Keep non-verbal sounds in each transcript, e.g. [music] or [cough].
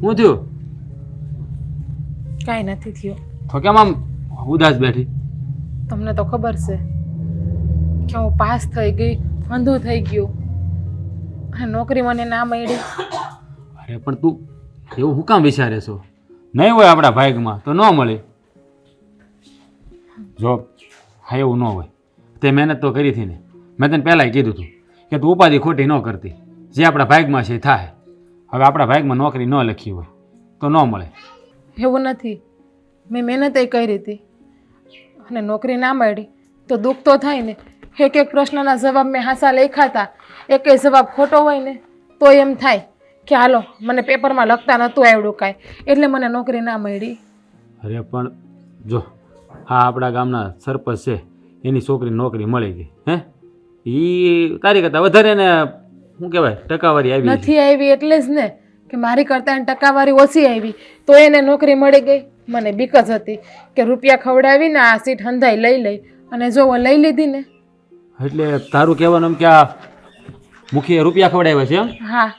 શું થયું? કાંઈ નથી થયું. તો કેમ આમ ઉદાસ બેઠી? તમને તો ખબર છે કે હું પાસ થઈ ગઈ અંધું થઈ ગયું. અને નોકરી મને ના મળી. અરે પણ તું એવું હું કામ વિચારે છો? નહીં હોય આપણા ભાગમાં તો ન મળે. જો હા એવું ન હોય. તે મહેનત તો કરી હતી ને. મેં તને પહેલાંય કીધું હતું કે તું ઉપાધિ ખોટી ન કરતી. જે આપણા ભાગમાં છે એ થાય. હવે આપણા ભાગમાં નોકરી ન લખી હોય તો ન મળે. એવું નથી. મેં મહેનત કરી હતી. અને નોકરી ના મળી તો દુઃખ તો થાય ને. એક એક પ્રશ્નના જવાબ મેં હાસા લખ્યા હતા એક જવાબ ખોટો હોય ને તો એમ થાય કે હાલો મને પેપરમાં લખતા નહોતું આવડ્યું કાંઈ. એટલે મને નોકરી ના મળી. અરે પણ જો હા આપણા ગામના સરપંચ છે એની છોકરી નોકરી મળી ગઈ હે? એ તારી કરતાં વધારે ને શું કહેવાય? ટકાવારી આવી નથી આવી એટલે જ ને કે મારી કરતાં એને ટકાવારી ઓછી આવી. તો એને નોકરી મળી ગઈ. મને બીક જ હતી કે રૂપિયા ખવડાવીને આ સીટ હંધાઈ લઈ લઈ અને જો લઈ લીધી ને. એટલે તારું કહેવાનું એમ કે આ મુખીએ રૂપિયા ખવડાવ્યા છે એમ? હા.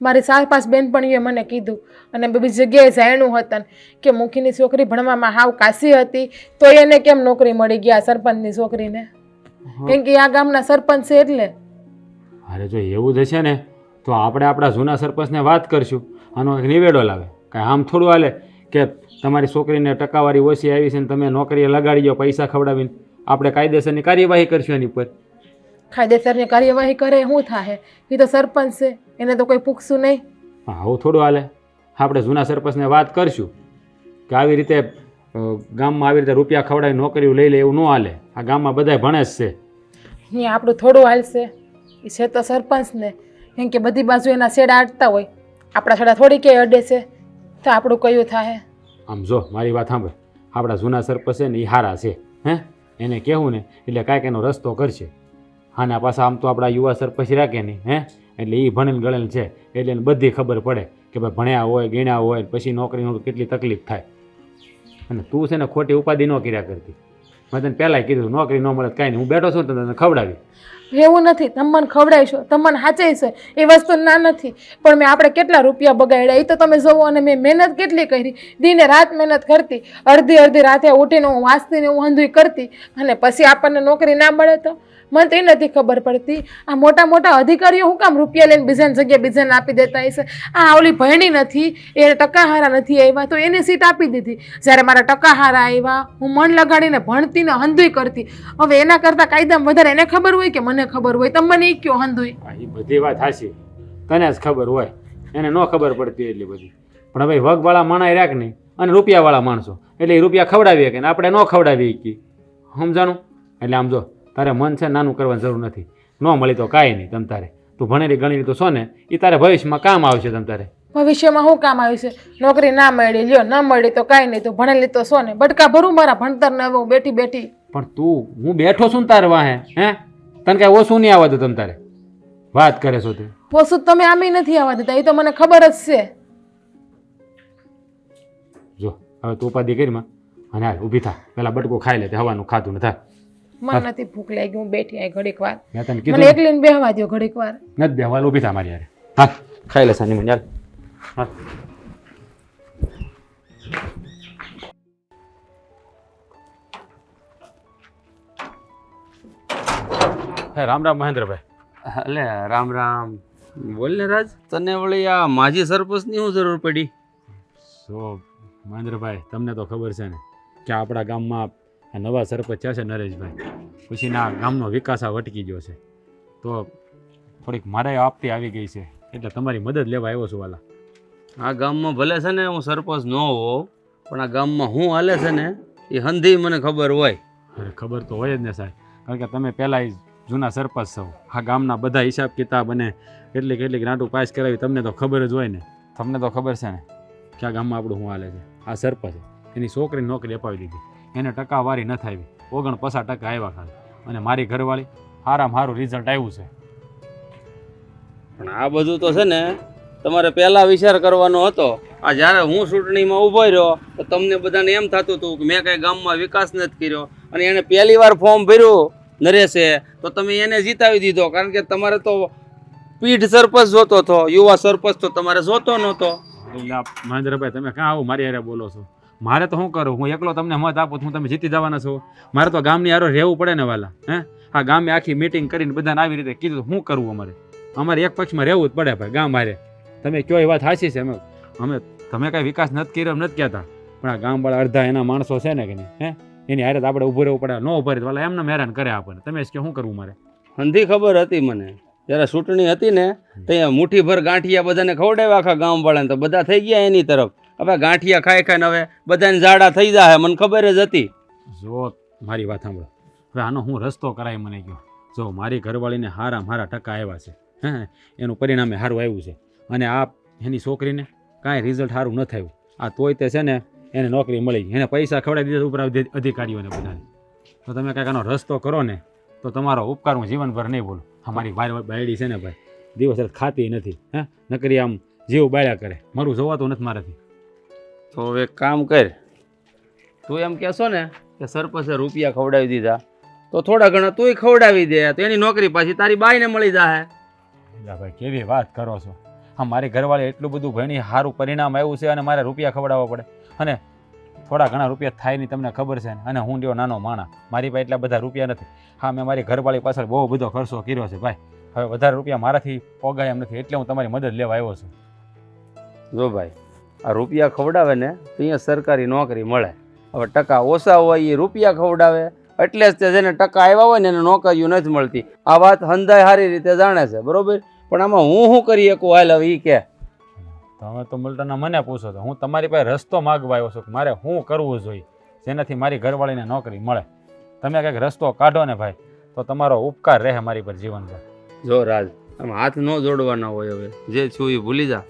મારી ચાર પાંચ બેનપણીએ મને કીધું અને બીજી જગ્યાએ જાણ્યું હતું કે મુખીની છોકરી ભણવામાં હાવ કાશી હતી. તો એને કેમ નોકરી મળી ગયા સરપંચની છોકરીને? કેમ કે આ ગામના સરપંચ છે એટલે. અરે જો એવું જ હશે ને તો આપણે આપણા જૂના સરપંચને વાત કરશું. આનો એક નિવેડો લાવે કાંઈ આમ થોડું હાલે કે તમારી છોકરીને ટકાવારી ઓછી આવી છે ને તમે નોકરીએ લગાડી દો પૈસા ખવડાવીને. આપણે કાયદેસરની કાર્યવાહી કરશું એની પર કાયદેસરની કાર્યવાહી કરે શું થાય એ તો સરપંચ છે એને તો કોઈ પૂછશું નહીં. આવું થોડું હાલે. આપણે જૂના સરપંચને વાત કરશું કે આવી રીતે ગામમાં આવી રીતે રૂપિયા ખવડાવી નોકરીઓ લઈ લે એવું ન હાલે. આ ગામમાં બધાય ભણે જ છે. અહીંયા આપણું થોડું હાલશે. એ છે તો સરપંચને. કેમ કે બધી બાજુ એના શેડા આટતા હોય. આપણા છેડા થોડી ક્યાંય અડે છે. તો આપણું કયું થાય આમ જો, મારી વાત સાંભળ. આપણા જૂના સરપંચ છે ને એ હારા છે, હે? એને કહેવું ને, એટલે કાંઈક એનો રસ્તો કરશે. આના પાછા આમ તો આપણા યુવા સરપંચ રાખે નહીં, હે? એટલે એ ભણેલ ગણેલ છે. એટલે એને બધી ખબર પડે કે ભાઈ ભણ્યા હોય, ગીણ્યા હોય, પછી નોકરીનું કેટલી તકલીફ થાય. અને તું છે ને ખોટી ઉપાધિ ન કર્યા કરતી. મેં તને પહેલાં કીધું નોકરી ન મળે કાંઈ નહીં. હું બેઠો છું ને તને ખવડાવી. એવું નથી. તમે મને ખવડાવીશો તમે મને છે એ વસ્તુ ના નથી. પણ મેં આપણે કેટલા રૂપિયા બગાડ્યા? એ તો તમે જોવો અને મેં મહેનત કેટલી કરી. દિને રાત મહેનત કરતી. અડધી અડધી રાતે ઉઠીને હું વાંચતી ને હું અંધુઈ કરતી. અને પછી આપણને નોકરી ના મળે તો? મને તો નથી ખબર પડતી. આ મોટા મોટા અધિકારીઓ હું કામ રૂપિયા લઈને બીજાની જગ્યાએ બીજાને આપી દેતા હશે? આ ઓલી ભણી નથી એને ટકા હારા નથી આવ્યા, તો એને સીટ આપી દીધી. જ્યારે મારા ટકા હારા આવ્યા, હું મન લગાડીને ભણતી ને કરતી. હવે એના કરતાં કાયદામાં વધારે એને ખબર હોય કે મને ખબર હોય? તમે મને એ કયો હંધુઈ એ બધી વાત હાશી તને જ ખબર હોય. એને ન ખબર પડતી એટલી બધી. પણ હવે વગવાળા માણા રાખ નહીં. અને રૂપિયાવાળા માણસો. એટલે એ રૂપિયા ખવડાવીએ કે આપણે ન ખવડાવીએ કે. સમજાણું? એટલે આમ જો. તારે મન છે નાનું કરવાની જરૂર નથી. ન મળી તો કાંઈ નહીં તમ તારે. તું ભણેલી ગણેલી તો છો ને એ તારે ભવિષ્યમાં કામ આવશે તમ તારે. ભવિષ્યમાં શું કામ આવ્યું છે નોકરી ના મળી લ્યો ન મળી તો કાંઈ નહીં તો ભણેલી તો છો ને બટકા ભરું મારા ભણતરને હવે હું બેઠી બેઠી. પણ તું હું બેઠો છું ને તારે વાહે હે? તને કાંઈ ઓછું નહીં આવવા દે તમ તારે. વાત કરે છો તે. ઓછું તમે આમે નથી આવવા દેતા એ તો મને ખબર જ છે. જો હવે તું ઉપાધિ કરીમાં અને હાલ ઊભી થા. પેલા બટકું ખાઈ લે તે હવાનું ખાતું ને થાય મને નથી ભૂખ લાગી હું બેઠી આય ઘડીક વાર. મેં તને મને કીધું ને. એકલીને બેહવા દો ઘડીક વાર. નથી બેહવા ઊભી થા મારી યાર હા ખાઈ લે સાની મને હા હે રામ રામ મહેન્દ્રભાઈ. અલે રામ રામ. બોલ ને રાજ તને વળી આ માજી સરપંચની શું જરૂર પડી? સો મહેન્દ્રભાઈ તમને તો ખબર છે ને કે આપણા ગામમાં નવા સરપંચ છે નરેશભાઈ. પછી ના ગામનો વિકાસ આ વટકી ગયો છે. તો થોડીક મારે આપતી આવી ગઈ છે. એટલે તમારી મદદ લેવા આવ્યો છું વાલા. આ ગામમાં ભલે છે ને હું સરપંચ ન હોઉં પણ આ ગામમાં હું હાલે છે ને એ હંધી મને ખબર હોય. અરે ખબર તો હોય જ ને સાહેબ. કારણ કે તમે પહેલાં જૂના સરપંચ છો. આ ગામના બધા હિસાબ કિતાબ અને કેટલી કેટલીક નાટું પાસ કરાવી તમને તો ખબર જ હોય ને. તમને તો ખબર છે ને. કે આ ગામમાં આપણું શું હાલે છે? આ સરપંચ એની છોકરીની નોકરી અપાવી દીધી એને ટકાવારી ન થાય ઓગણ પચાસ ટકા આવ્યા ખાલી. અને મારી ઘરવાળી સારામાં સારું રિઝલ્ટ આવ્યું છે. પણ આ બધું તો છે ને તમારે પહેલા વિચાર કરવાનો હતો. આ જ્યારે હું ચૂંટણીમાં ઊભો રહ્યો તો તમને બધાને એમ થતું હતું કે મેં કંઈ ગામમાં વિકાસ નથી કર્યો. અને એને પહેલી વાર ફોર્મ ભર્યું નરેશે તો તમે એને જીતાવી દીધો. કારણ કે તમારે તો પીઠ સરપંચ જોતો હતો યુવા સરપંચ તો તમારે જોતો નહોતો. મહેન્દ્રભાઈ તમે ક્યાં આવું મારી હારે બોલો છો? મારે તો શું કરું? હું એકલો તમને મત આપું, હું તમે જીતી જવાના છો. મારે તો ગામની હારો રહેવું પડે ને વાલા, હે? આ ગામે આખી મિટિંગ કરીને બધાને આવી રીતે કીધું શું કરવું અમારે? અમારે એક પક્ષમાં રહેવું જ પડે ભાઈ, ગામ મારે તમે કયો એ વાત સાચી છે અમે અમે, તમે કાંઈ વિકાસ નથી કર્યો નથી કહેતા. પણ આ ગામવાળા અડધા એના માણસો છે ને કે નહીં, હે? એની હારે આપણે ઊભું રહેવું પડે, ન ઊભા રહે વાલા એમને હેરાન કરે આપણને. તમે કે શું કરવું મારે? હંધી ખબર હતી મને. જ્યારે ચૂંટણી હતી ને ત્યાં મુઠ્ઠીભર ગાંઠિયા બધાને ખવડાવ્યા આખા ગામવાળાને તો બધા થઈ ગયા એની તરફ. હવે ગાંઠિયા ખાઈ ખાઈને હવે બધાને ઝાડા થઈ જાય મને ખબર જ હતી. જો, મારી વાત સાંભળો. હવે આનો હું રસ્તો કરાય મને કહો જો, મારી ઘરવાળીને હારા મારા ટકા આવ્યા છે, હે? એનું પરિણામે સારું આવ્યું છે. અને આ એની છોકરીને કાંઈ રિઝલ્ટ સારું ન થયું. આ તોય તે છે ને, એને નોકરી મળી એને પૈસા ખવડાવી દીધા ઉપર અધિકારીઓને બધાને. તો તમે કાંઈક આનો રસ્તો કરો ને, તો તમારો ઉપકાર હું જીવનભર નહીં બોલું અમારી બાયડી છે ને ભાઈ, દિવસ રાત ખાતી નથી, હે? નકરી આમ જીવ બાળ્યા કરે. મારું જોવાતું નથી મારાથી. તો હવે એક કામ કર. તું એમ કહેશો ને કે સરપંચે રૂપિયા ખવડાવી દીધા. તો થોડા ઘણા તુંય ખવડાવી દે. તો એની નોકરી પાછી તારી બાઈને મળી એટલે ભાઈ કેવી વાત કરો છો? હા મારી ઘરવાળી એટલું બધું ભણી સારું પરિણામ આવ્યું છે અને મારે રૂપિયા ખવડાવવા પડે. અને થોડા ઘણા રૂપિયા થાય નહીં તમને ખબર છે ને? અને હું લ્યો નાનો માણા મારી પાસે એટલા બધા રૂપિયા નથી. હા મેં મારી ઘરવાળી પાછળ બહુ બધો ખર્ચો કર્યો છે ભાઈ. હવે વધારે રૂપિયા મારાથી પોગાય એમ નથી એટલે હું તમારી મદદ લેવા આવ્યો છું. જો ભાઈ આ રૂપિયા ખવડાવે ને તો અહીંયા સરકારી નોકરી મળે. હવે ટકા ઓછા હોય એ રૂપિયા ખવડાવે એટલે જ તે જેને ટકા આવ્યા હોય ને એને નોકરીઓ નથી મળતી. આ વાત હંધાય સારી રીતે જાણે છે બરોબર? પણ આમાં હું શું કરી શકું હાલ હવે એ કે. તમે તો મુલટાના મને પૂછો તો હું તમારી પાસે રસ્તો માગવા આવ્યો છું કે મારે શું કરવું જોઈએ જેનાથી મારી ઘરવાળીને નોકરી મળે? તમે કંઈક રસ્તો કાઢો ને ભાઈ તો તમારો ઉપકાર રહે મારી પર જીવનભર. જો રાજ આમ હાથ ન જોડવાના હોય હવે. જે છું એ ભૂલી જા.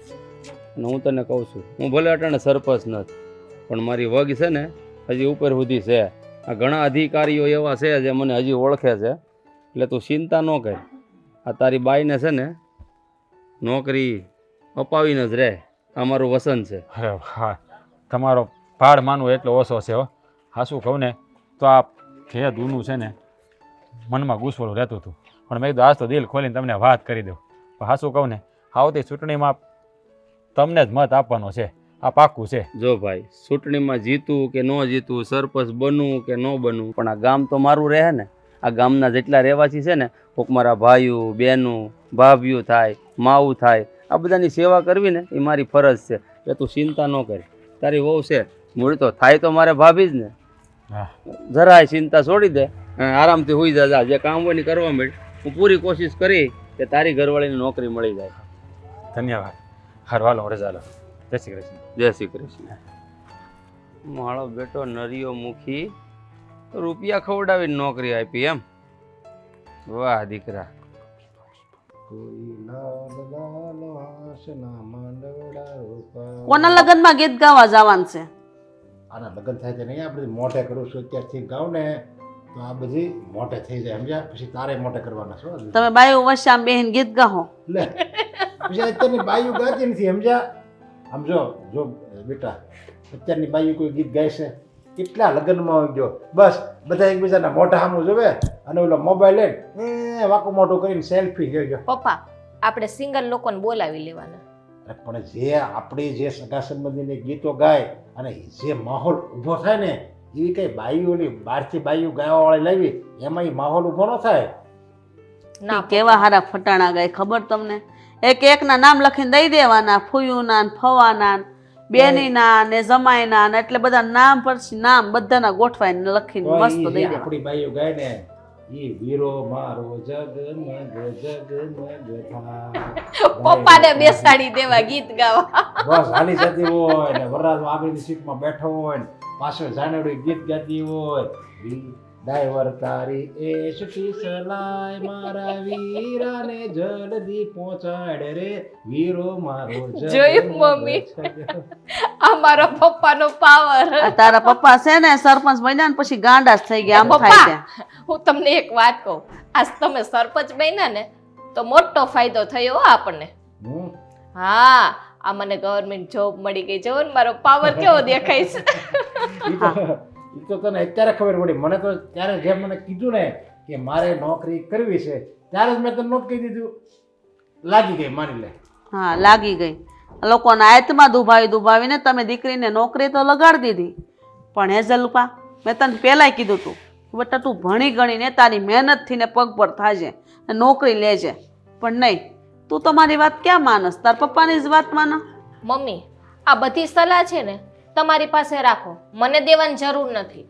અને હું તને કહું છું, હું ભલે અટાણે સરપંચ નથી, પણ મારી વગ છે ને, હજી ઉપર સુધી છે. આ ઘણા અધિકારીઓ એવા છે જે મને હજી ઓળખે છે. એટલે તું ચિંતા ન કર. આ તારી બાઈને છે ને, નોકરી અપાવીને જ રહે. આ મારું વસન છે. અરે હા, તમારો ભાડ માનવો એટલો ઓછો છે હો. હા, શું કહું ને, તો આ જે દૂનું છે ને, મનમાં ગુસવળું રહેતું હતું. પણ મેં કીધું, આજ તો દિલ ખોલીને તમને વાત કરી દઉં. પણ હા, શું કહું ને, આવતી ચૂંટણીમાં તમને જ મત આપવાનો છે. આ પાક્કું છે. જો ભાઈ ચૂંટણીમાં જીતું કે ન જીતું સરપંચ બનવું કે ન બનવું પણ આ ગામ તો મારું રહે ને. આ ગામના જેટલા રહેવાસી છે ને કોક મારા ભાઈઓ બહેનું ભાભીઓ થાય માવું થાય આ બધાની સેવા કરવી ને એ મારી ફરજ છે. એ તું ચિંતા ન કરે. તારી વહુ છે. મૂળ તો થાય તો મારે ભાભી જ ને. હા. જરાય ચિંતા છોડી દે. અને આરામથી હોઈ જા. જે. કામ હોય ને કરવા મળે હું પૂરી કોશિશ કરી કે તારી ઘરવાળીને નોકરી મળી જાય. ધન્યવાદ. હારવાલો રજા જય શ્રી કૃષ્ણ. જય શ્રી કૃષ્ણ. મારો બેટો નરિયો મુખી રૂપિયા ખવડાવી નોકરી આપી એમ. વાહ દીકરા. કોના લગ્નમાં ગીત ગાવા જવાનું છે? આના લગ્ન થાય છે નહીં? આપણે મોટે કરું છું અત્યારથી ગાઉં ને તો આ બધી મોટે થઈ જાય સમજ્યા? પછી તારે મોટે કરવાના છો તમે બાયો વશ્યામ બેહીને ગીત ગાહો. લે. પછી અત્યારની બાયું ગાતી નથી સમજ્યા? સમજો જો બેટા અત્યારની બાયું કોઈ ગીત ગાય છે? કેટલા લગ્નમાં આવી ગયો? બસ બધા એકબીજાના મોઢા સામું જોવે. અને ઓલો મોબાઈલ લઈને એ વાકું મોટું કરીને સેલ્ફી ગયો ગયો. પપ્પા આપણે સિંગલ લોકોને બોલાવી લેવાના. અરે પણ જે આપણી જે સગા સંબંધીને ગીતો ગાય અને જે માહોલ ઊભો થાય ને એવી કઈ બાઈઓની બહારથી બાઈઓ ગાવા વાળી લાવી એમાં માહોલ ઊભો ન થાય. ના કેવા હારા ફટાણા ગાય ખબર તમને? એક એકના નામ લખીને દઈ દેવાના ફૂયુના ને ફવાના બેનીના ને જમાઈના ને એટલે બધા નામ પરથી નામ બધાના ગોઠવાઈને લખીને મસ્ત દઈ દેવા. આપણી બાઈઓ ગાય ને ઈ વીરો મારો જગમગ જગમગ થાય [laughs] પપ્પાને બેસાડી દેવા ગીત ગાવા. બસ હાલી જતી હોય ને વરરાજ આગળની સીટમાં બેઠો હોય ને પાછળ જાનેડી ગીત ગાતી હોય. ડ્રાઈવર તારી એસટી સલાય મારા વીરાને જલ્દી પહોંચાડ રે. વીરો મારો જોયું, મમ્મી? આ મારા પપ્પાનો પાવર. તારા પપ્પા છે ને સરપંચ બન્યા ને પછી ગાંડા થઈ ગયા આમ થાય છે હું તમને એક વાત કહું. આજ તમે સરપંચ બન્યા ને તો મોટો ફાયદો થયો આપણને. હા આ મને ગવર્મેન્ટ જોબ મળી ગઈ. જો મારો પાવર કેવો દેખાય છે. ઈ તો તને અત્યારે ખબર પડી. મને તો ત્યારે જેમ મને કીધું ને કે મારે નોકરી કરવી છે ત્યારે જ મેં તને નોટ કહી દીધું. લાગી ગઈ માની લે. હા લાગી ગઈ. લોકોના આયતમાં દુભાવી દુભાવીને તમે દીકરીને નોકરી તો લગાડી દીધી. પણ હેઝલપા મેં તને પહેલાંય કીધું તું બટા તું ભણી ગણીને તારી મહેનતથી ને પગ પર થાજે ને નોકરી લેજે. પણ નહીં તું તમારી વાત ક્યાં માનસ? તાર પપ્પાની જ વાત માનો. મમ્મી આ બધી સલાહ છે ને તમારી પાસે રાખો. મને દેવાની જરૂર નથી.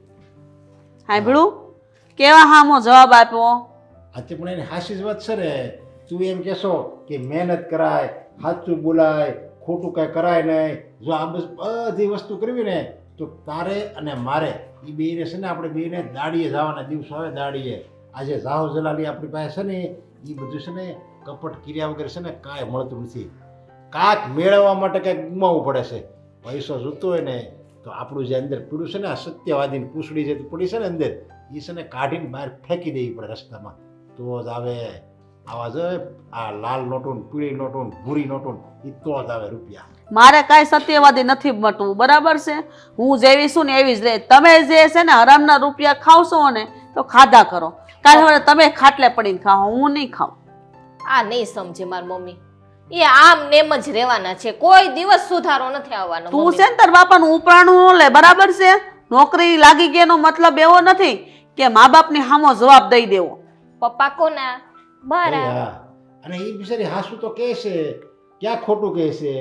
સાંભળું કેવા હામો જવાબ આપ્યો? આજે પણ એની હાસી જ વાત છે ને. તું એમ કહેશો કે મહેનત કરાય સાચું બોલાય ખોટું કાંઈ કરાય નહીં. જો આ બસ બધી વસ્તુ કરવી ને તો તારે અને મારે એ બેને છે ને આપણે બેને દાડીએ જવાના દિવસો આવે દાડીએ. આજે જાહો જલાલી આપણી પાસે છે ને એ બધું છે ને કપટ ક્રિયા વગેરે છે ને કાંઈ મળતું નથી. કાંઈક મેળવવા માટે કાંઈક ગુમાવવું પડે છે. પૈસો જોતો હોય ને, તો આપણું જે અંદર પીડું છે ને, આ સત્યવાદીની પૂછડી જે પડી છે ને અંદર એ છે ને કાઢીને બહાર ફેંકી દેવી પડે રસ્તામાં. તો જ આવે આવા જ આ લાલ નોટોન, પીળી નોટોન, ભૂરી નોટોન એ તો જ આવે રૂપિયા. મારે કાંઈ સત્યવાદી નથી મળતું બરાબર છે? હું જેવી છું ને એવી જ રહે તમે જે છે ને હરામના રૂપિયા ખાવશો ને, તો ખાધા કરો. કાલે હવે તમે ખાટલે પડીને ખાઓ, હું નહીં ખાઉં. આ નહીં સમજે મારી મમ્મી. એ આમ નેમ જ રહેવાના છે. કોઈ દિવસ સુધારો નથી આવવાનો તું. છે ને તાર બાપાનું ઉપરાણું ન લે બરાબર છે? નોકરી લાગી ગયા નો મતલબ એવો નથી કે મા બાપની સામો જવાબ દઈ દેવો. પપ્પા કોના? મારા અને એ બિચારી હાસુ તો કહે છે ક્યાં ખોટું કહે છે?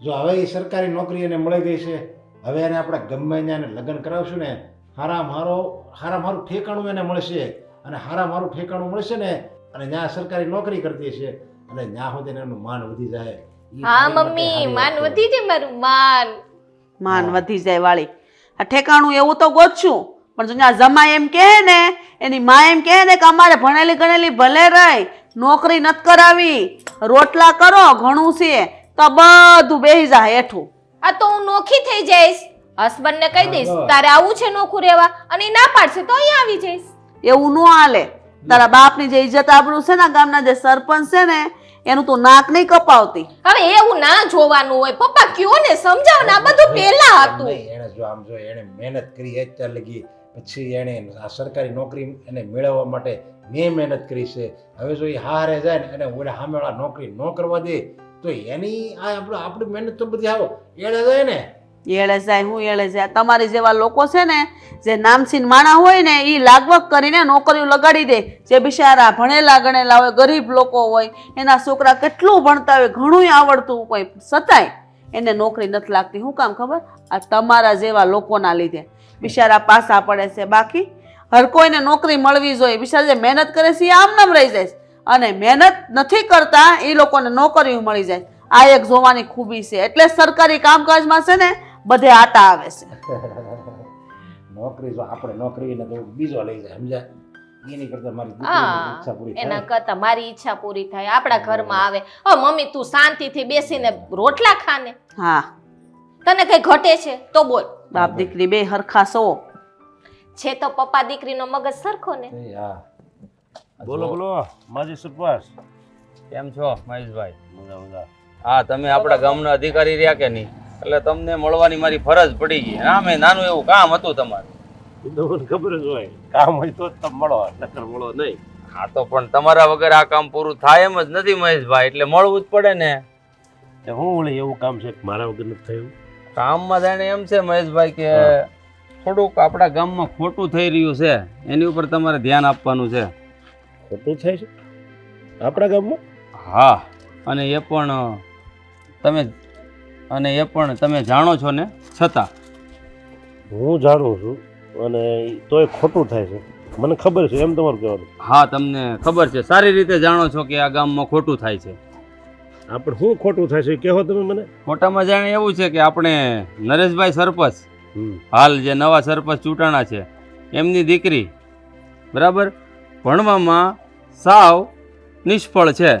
જો હવે એ સરકારી નોકરી એને મળી ગઈ છે હવે એને આપણે ગમે ત્યાં લગ્ન કરાવશું ને હારા મારો હારા મારું ઠેકાણું એને મળશે. અને હારા મારું ઠેકાણું મળશે ને અને ત્યાં સરકારી નોકરી કરતી છે અને ત્યાં સુધી એનું માન વધી જાય. હા મમ્મી માન વધી જાય મારું માન. માન વધી જાય વાળી. આ ઠેકાણું એવું તો ગોતશું પણ જો જમા એમ કહે ને એની મા એમ કહે ને કે અમારે ભણેલી ગણેલી ભલે રહી નોકરી નથી કરાવી રોટલા કરો ઘણું છે તો બધું બેહી જાય હેઠું. આ તો હું નોખી થઈ જઈશ. હસબન્ડ ને કહી દઈશ તારે આવું છે નોખું રહેવા અને ના પાડશે તો અહીંયા આવી જઈશ. એવું ન હાલે. તારા બાપની જે ઇજ્જત આબરૂ છે ને ગામના જે સરપંચ છે ને એનું તું નાક નહીં કપાવતી. હવે એવું ના જોવાનું હોય. પપ્પા કયો ને સમજાવ ને આ બધું પહેલા હતું. એને જો આમ જો એને મહેનત કરી અત્યાર લગી પછી એણે આ સરકારી નોકરી એને મેળવવા માટે મેં મહેનત કરી છે. હવે જો એ હારે જાય ને એને ઓલા સામેવાળા નોકરી ન કરવા દે તો એની આ આપણે આપણી મહેનત તો બધી આવો. એને જાય ને એળે જાય, હું એળે જાય. તમારી જેવા લોકો છે ને, જે નામસીન માણા હોય ને એ લાગવક કરીને નોકરીઓ લગાડી દે. જે બિચારા ભણેલા ગણેલા હોય, ગરીબ લોકો હોય, એના છોકરા કેટલું ભણતા હોય ઘણું આવડતું હોય છતાંય એને નોકરી નથી લાગતી. શું કામ ખબર? આ તમારા જેવા લોકોના લીધે. બિચારા પાસા પડે છે. બાકી હર કોઈને નોકરી મળવી જોઈએ. બિચારા જે મહેનત કરે છે એ આમ નામ રહી જાય અને મહેનત નથી કરતા એ લોકોને નોકરીઓ મળી જાય આ એક જોવાની ખૂબી છે. એટલે સરકારી કામકાજમાં છે ને બધે આટા આવે છે. [laughs] નોકરી જો આપણે નોકરી ને તો બીજો લઈ જાય સમજ્યા? એની કરતા મારી ઈચ્છા પૂરી એના થાય. કરતા મારી ઈચ્છા પૂરી થાય આપણા ઘરમાં આવે. ઓ મમ્મી તું શાંતિથી બેસીને રોટલા ખાને. હા. તને કઈ ઘટે છે તો બોલ. બાપ દીકરી બે હરખા સો છે તો પપ્પા દીકરીનો મગજ સરખો ને? હા. બોલો બોલો. માજી સરપંચ કેમ છો મહેશભાઈ? મજા મજા. હા તમે આપણા ગામના અધિકારી રહ્યા કે નહીં? એટલે તમને મળવાની મારી ફરજ પડી ગઈ. હા મેં નાનું એવું કામ હતું તમારું. ખબર જ હોય. કામ હોય તો જ તમે મળો નકર મળો નહીં. હા તો પણ તમારા વગર આ કામ પૂરું થાય એમ જ નથી મહેશભાઈ એટલે મળવું જ પડે ને. હું વળી એવું કામ છે કે મારા વગર નથી થયું? કામમાં જાણે એમ છે મહેશભાઈ કે થોડુંક આપણા ગામમાં ખોટું થઈ રહ્યું છે. એની ઉપર તમારે ધ્યાન આપવાનું છે. ખોટું થાય છે? આપણા ગામમાં? હા અને એ પણ તમે અને એ પણ તમે જાણો છો ને છતાં. હું જાણું છું અને તોય ખોટું થાય છે. મને ખબર છે એમ તમારું કહેવાનું. હા તમને ખબર છે. સારી રીતે જાણો છો કે આ ગામમાં ખોટું થાય છે. આપણે શું ખોટું થાય છે કહો તમે મને. ખોટામાં જાણે એવું છે કે આપણે નરેશભાઈ સરપંચ હાલ જે નવા સરપંચ ચૂંટાણા છે એમની દીકરી બરાબર? ભણવામાં સાવ નિષ્ફળ છે.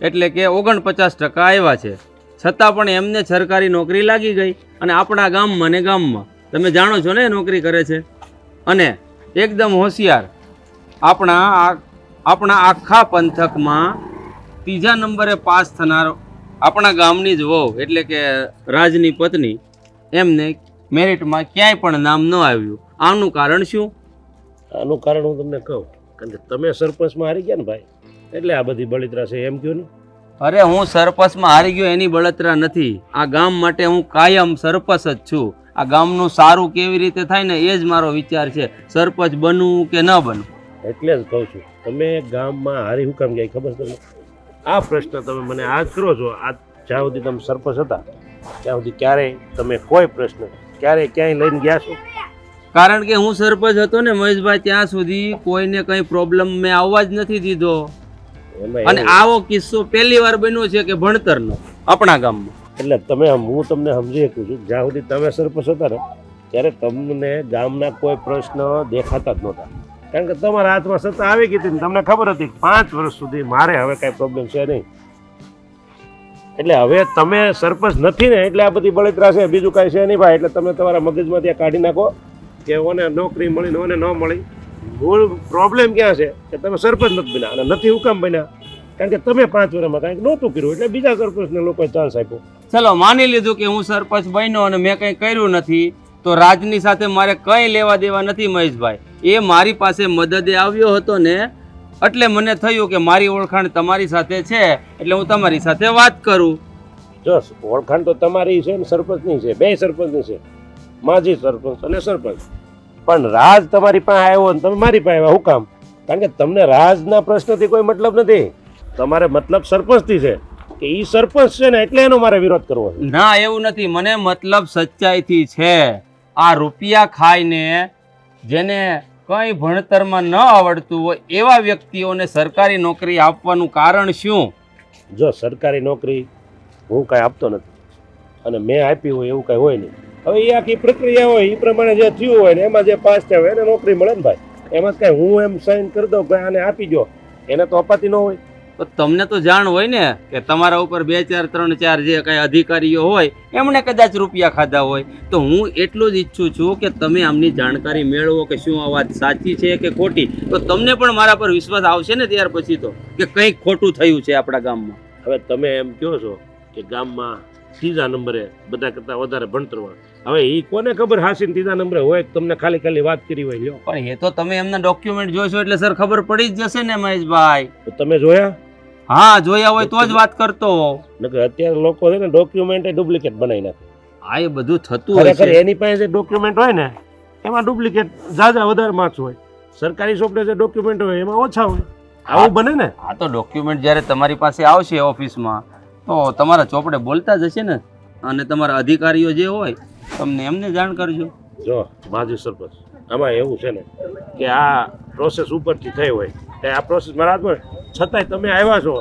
એટલે કે ઓગણપચાસ ટકા આવ્યા છે. છતાં પણ એમને સરકારી નોકરી લાગી ગઈ અને આપણા ગામમાં ને ગામમાં. તમે જાણો છો ને નોકરી કરે છે? અને એકદમ હોશિયાર આપણા આપણા આખા પંથકમાં ત્રીજા નંબરે પાસ થનાર આપણા ગામની જ વહુ, એટલે કે રાજની પત્ની, એમને મેરિટમાં ક્યાંય પણ નામ ન આવ્યું. આનું કારણ શું? આનું કારણ હું તમને કહું, કારણ કે તમે સરપંચમાં હારી ગયા ને ભાઈ, એટલે આ બધી બળિતરા છે, એમ કહ્યું ને? અરે હું સરપંચમાં હારી ગયો એની બળતરા નથી. આ ગામ માટે હું કાયમ સરપંચ જ છું. આ ગામનું સારું કેવી રીતે થાય ને એ જ મારો વિચાર છે. સરપંચ બનવું કે ન બનવું? એટલે જ કહું છું. તમે ગામમાં હારી હું કામ ગયા? ખબર તમને? આ પ્રશ્ન તમે મને આજ કરો છો. આ જ્યાં સુધી તમે સરપંચ હતા ત્યાં સુધી ક્યારેય તમે કોઈ પ્રશ્ન ક્યારેય ક્યાંય લઈને ગયા છો? કારણ કે હું સરપંચ હતો ને મહેશભાઈ ત્યાં સુધી કોઈને કંઈ પ્રોબ્લેમ મેં આવવા જ નથી દીધો. અને આવો કિસ્સો પહેલી વાર બન્યો છે કે ભણતરનો આપણા ગામમાં. એટલે તમે હું તમને સમજી શકું છું જ્યાં સુધી તમે સરપંચ હતા ને ત્યારે તમને ગામના કોઈ પ્રશ્ન દેખાતા જ નહોતા. કારણ કે તમારા હાથમાં સત્તા આવી ગઈ હતી તમને ખબર હતી પાંચ વર્ષ સુધી મારે હવે કાંઈ પ્રોબ્લેમ છે નહીં. એટલે હવે તમે સરપંચ નથી ને એટલે આ બધી બળતરા છે બીજું કાંઈ છે નહીં ભાઈ. એટલે તમે તમારા મગજમાંથી ત્યાં કાઢી નાખો કે ઓને નોકરી મળી ને ઓને ન મળી. મૂળ પ્રોબ્લેમ ક્યાં છે? કે તમે સરપંચ નથી બન્યા અને નથી હુકમ બન્યા. કારણ કે તમે પાંચ વર્ષમાં કાંઈક નહોતું કર્યું એટલે બીજા સરપંચને લોકોએ ચાન્સ આપ્યો. ચલો માની લીધું કે હું સરપંચ બન્યો અને મેં કંઈ કર્યું નથી તો રાજની સાથે મારે કંઈ લેવા દેવા નથી મહેશભાઈ. એ મારી પાસે મદદે આવ્યો હતો ને એટલે મને થયું કે મારી ઓળખાણ તમારી સાથે છે એટલે હું તમારી સાથે વાત કરું. જો ઓળખાણ તો તમારી છે ને સરપંચની છે બે સરપંચની છે. માજી સરપંચ અને સરપંચ. પણ રાજ તમારી પાસે આવ્યો ને તમે મારી પાસે આવ્યા. હું કામ? કારણ કે તમને રાજના પ્રશ્નથી કોઈ મતલબ નથી. તમારે મતલબ સરપંચથી છે. કે એ સરપંચ છે ને એટલે એનો મારે વિરોધ કરવો છે. ના એવું નથી. મને મતલબ સચ્ચાઈથી છે. આ રૂપિયા ખાઈને જેને કંઈ ભણતરમાં ન આવડતું હોય એવા વ્યક્તિઓને સરકારી નોકરી આપવાનું કારણ શું? જો સરકારી નોકરી હું કાંઈ આપતો નથી. અને મેં આપી હોય એવું કાંઈ હોય નહીં. હવે એ આખી પ્રક્રિયા હોય એ પ્રમાણે જે થયું હોય ને એમાં જે પાસ થયા હોય એને નોકરી મળે ને ભાઈ. એમાં કાંઈ હું એમ સાઈન કરી દઉં કે આને આપી દો એને તો અપાતી ન હોય. તો તમને તો જાણ હોય ને કે તમારા ઉપર બે ચાર ત્રણ ચાર જે કઈ અધિકારીઓ હોય એમણે કદાચ રૂપિયા ખાધા હોય. તો હું એટલું જ ઈચ્છું છું કે તમે આમની જાણકારી મેળવો કે શું આ વાત સાચી છે કે ખોટી. તો તમને પણ મારા પર વિશ્વાસ આવશે ને ત્યાર પછી તો કે કંઈક ખોટું થયું છે આપણા ગામમાં. હવે તમે એમ કહો છો કે ગામમાં ત્રીજા નંબરે બધા કરતાં વધારે ભણતરમાં હવે એ કોને ખબર હાસિન ત્રીજા નંબરે હોય તમને ખાલી ખાલી વાત કરી હોય લ્યો. પણ એ તો તમે એમના ડોક્યુમેન્ટ જોશો એટલે સર ખબર પડી જ જશે ને મહેશભાઈ. તો તમે જોયા? હા જોયા હોય તો જ વાત કરતો. નકર અત્યારે લોકો છે ને ડોક્યુમેન્ટ ડુપ્લિકેટ બનાવી નાખે. આ એ બધું થતું હોય છે. એની પાસે જે ડોક્યુમેન્ટ હોય ને એમાં ડુપ્લિકેટ ઝાઝા વધારે માર્ક્સ હોય. સરકારી સોફ્ટવેર જે ડોક્યુમેન્ટ હોય એમાં ઓછા હોય. આવું બને ને? આ તો ડોક્યુમેન્ટ જ્યારે તમારી પાસે આવશે ઓફિસમાં તો તમારા ચોપડે બોલતા જ હશે ને? અને તમારા અધિકારીઓ જે હોય તમને એમને જાણ કરજો. જો માજી સરપંચ આમાં એવું છે ને કે આ પ્રોસેસ ઉપરથી થઈ હોય. તે આ પ્રોસેસ મારા હાથમાં છતાંય તમે આવ્યા છો.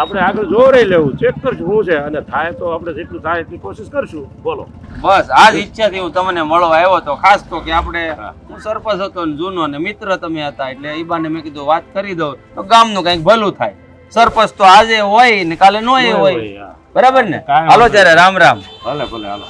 આપણે આગળ જોઈ લેવું ચેક કરશું શું છે. અને થાય તો આપણે જેટલું થાય એટલી કોશિશ કરશું. બોલો. બસ આ જ ઈચ્છાથી હું તમને મળવા આવ્યો હતો ખાસ તો કે આપણે હું. સરપંચ હતો ને જૂનો ને મિત્ર તમે હતા એટલે એ બાને મેં કીધું વાત કરી દઉં. તો ગામનું કંઈક ભલું થાય. સરપંચ તો આજે હોય ને કાલે ન હોય. બરાબર ને? હાલો ત્યારે રામ રામ. ભલે ભલે હાલો.